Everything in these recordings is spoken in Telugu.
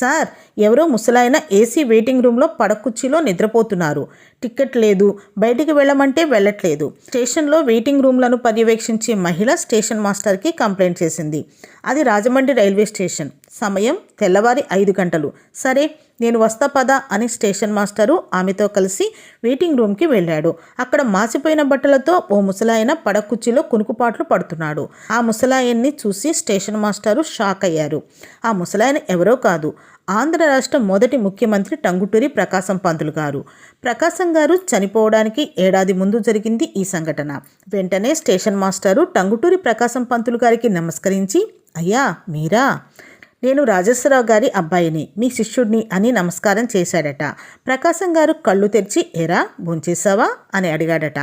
సార్ ఎవరో ముసలాయన ఏసీ వెయిటింగ్ రూమ్లో పడకుర్చీలో నిద్రపోతున్నారు. టికెట్ లేదు. బయటికి వెళ్ళమంటే వెళ్ళట్లేదు. స్టేషన్లో వెయిటింగ్ రూమ్లను పర్యవేక్షించే మహిళ స్టేషన్ మాస్టర్కి కంప్లైంట్ చేసింది. అది రాజమండ్రి రైల్వే స్టేషన్. సమయం తెల్లవారి ఐదు గంటలు. సరే నేను వస్తా పదా అని స్టేషన్ మాస్టరు ఆమెతో కలిసి వెయిటింగ్ రూమ్కి వెళ్ళాడు. అక్కడ మాసిపోయిన బట్టలతో ఓ ముసలాయన పడకుచ్చిలో కునుకుపాట్లు పడుతున్నాడు. ఆ ముసలాయన్ని చూసి స్టేషన్ మాస్టరు షాక్ అయ్యారు. ఆ ముసలాయన ఎవరో కాదు. ఆంధ్ర రాష్ట్ర మొదటి ముఖ్యమంత్రి టంగుటూరి ప్రకాశం పంతులు గారు. ప్రకాశం గారు చనిపోవడానికి ఏడాది ముందు జరిగింది ఈ సంఘటన. వెంటనే స్టేషన్ మాస్టరు టంగుటూరి ప్రకాశం పంతులు గారికి నమస్కరించి అయ్యా మీరా? నేను రాజేశ్వరరావు గారి అబ్బాయిని మీ శిష్యుడిని అని నమస్కారం చేశాడట. ప్రకాశం గారు కళ్ళు తెరిచి ఎరా భుంచేశావా? అని అడిగాడట.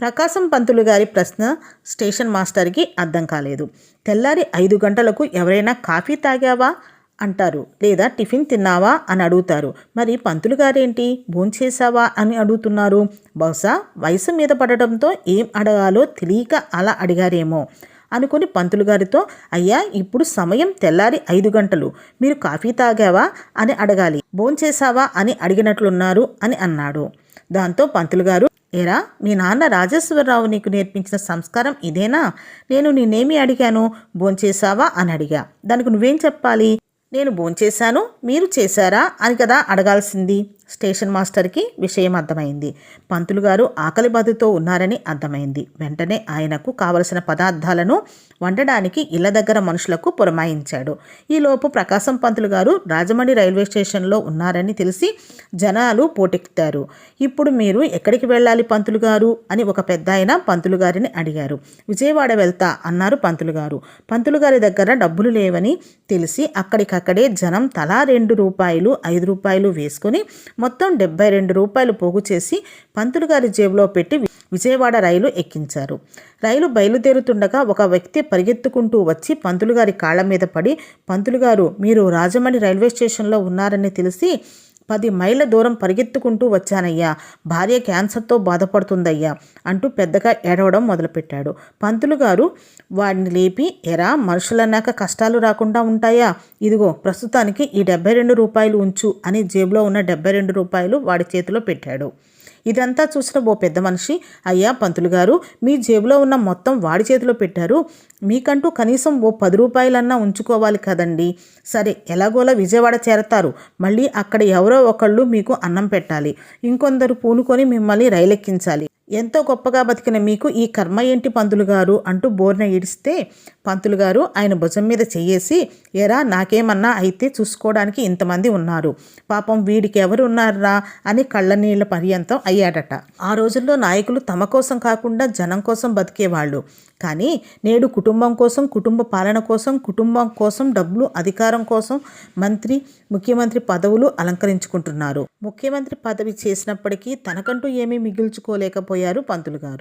ప్రకాశం పంతులు గారి ప్రశ్న స్టేషన్ మాస్టర్కి అర్థం కాలేదు. తెల్లారి ఐదు గంటలకు ఎవరైనా కాఫీ తాగావా? అంటారు. లేదా టిఫిన్ తిన్నావా? అని అడుగుతారు. మరి పంతులు గారేంటి? భోంచేశావా? అని అడుగుతున్నారు. బహుశా వయసు మీద పడడంతో ఏం అడగాలో తెలియక అలా అడిగారేమో. అనుకుని పంతులు గారితో అయ్యా ఇప్పుడు సమయం తెల్లారి ఐదు గంటలు. మీరు కాఫీ తాగావా? అని అడగాలి. భోంచేశావా అని అడిగినట్లున్నారు అని అన్నాడు. దాంతో పంతులు గారు ఏరా మీ నాన్న రాజేశ్వరరావు నీకు నేర్పించిన సంస్కారం ఇదేనా? నేను నేనేమి అడిగాను? భోంచేశావా అని అడిగా. దానికి నువ్వేం చెప్పాలి? నేను భోంచేశాను మీరు చేశారా? అని కదా అడగాల్సింది. స్టేషన్ మాస్టర్కి విషయం అర్థమైంది. పంతులు గారు ఆకలి బాధతో ఉన్నారని అర్థమైంది. వెంటనే ఆయనకు కావలసిన పదార్థాలను వండడానికి ఇళ్ళ దగ్గర మనుషులకు పురమాయించాడు. ఈలోపు ప్రకాశం పంతులు గారు రాజమండ్రి రైల్వే స్టేషన్లో ఉన్నారని తెలిసి జనాలు పోటెత్తారు ఇప్పుడు మీరు ఎక్కడికి వెళ్ళాలి పంతులు గారు? అని ఒక పెద్ద ఆయన పంతులు గారిని అడిగారు. విజయవాడ వెళ్తా అన్నారు పంతులు గారు. పంతులు గారి దగ్గర డబ్బులు లేవని తెలిసి అక్కడికక్కడే జనం తలా రెండు రూపాయలు ఐదు రూపాయలు వేసుకొని మొత్తం డెబ్బై రెండు రూపాయలు పోగు చేసి పంతులు గారి జేబులో పెట్టి విజయవాడ రైలు ఎక్కించారు. రైలు బయలుదేరుతుండగా ఒక వ్యక్తి పరిగెత్తుకుంటూ వచ్చి పంతులు గారి కాళ్ళ మీద పడి పంతులు గారు మీరు రాజమండ్రి రైల్వే స్టేషన్లో ఉన్నారని తెలిసి పది మైళ్ళ దూరం పరిగెత్తుకుంటూ వచ్చానయ్యా. భార్య క్యాన్సర్తో బాధపడుతుందయ్యా అంటూ పెద్దగా ఏడవడం మొదలుపెట్టాడు. పంతులు గారు వాడిని లేపి ఎరా మనుషులన్నాక కష్టాలు రాకుండా ఉంటాయా? ఇదిగో ప్రస్తుతానికి ఈ డెబ్బై రెండు రూపాయలు ఉంచు అని జేబులో ఉన్న డెబ్బై రెండు రూపాయలు వాడి చేతిలో పెట్టాడు. ఇదంతా చూసిన ఓ పెద్ద మనిషి అయ్యా పంతులు గారు మీ జేబులో ఉన్న మొత్తం వాడి చేతిలో పెట్టారు. మీకంటూ కనీసం ఓ పది రూపాయలన్నా ఉంచుకోవాలి కదండి. సరే ఎలాగోలా విజయవాడ చేరతారు. మళ్ళీ అక్కడ ఎవరో ఒకళ్ళు మీకు అన్నం పెట్టాలి. ఇంకొందరు పూనుకొని మిమ్మల్ని రైలెక్కించాలి. ఎంతో గొప్పగా బతికిన మీకు ఈ కర్మ ఏంటి పంతులు గారు అంటూ బోర్న ఏడిస్తే పంతులు గారు ఆయన భుజం మీద చెయ్యేసి ఎరా నాకేమన్నా అయితే చూసుకోవడానికి ఇంతమంది ఉన్నారు. పాపం వీడికి ఎవరు ఉన్నారా అని కళ్ళనీళ్ళ పర్యంతం అయ్యాడట. ఆ రోజుల్లో నాయకులు తమ కోసం కాకుండా జనం కోసం బతికేవాళ్ళు. కానీ నేడు కుటుంబం కోసం కుటుంబ పాలన కోసం కుటుంబం కోసం డబ్బులు అధికారం కోసం మంత్రి ముఖ్యమంత్రి పదవులు అలంకరించుకుంటున్నారు. ముఖ్యమంత్రి పదవి చేసినప్పటికీ తనకంటూ ఏమీ పోయారు పంతులు గారు.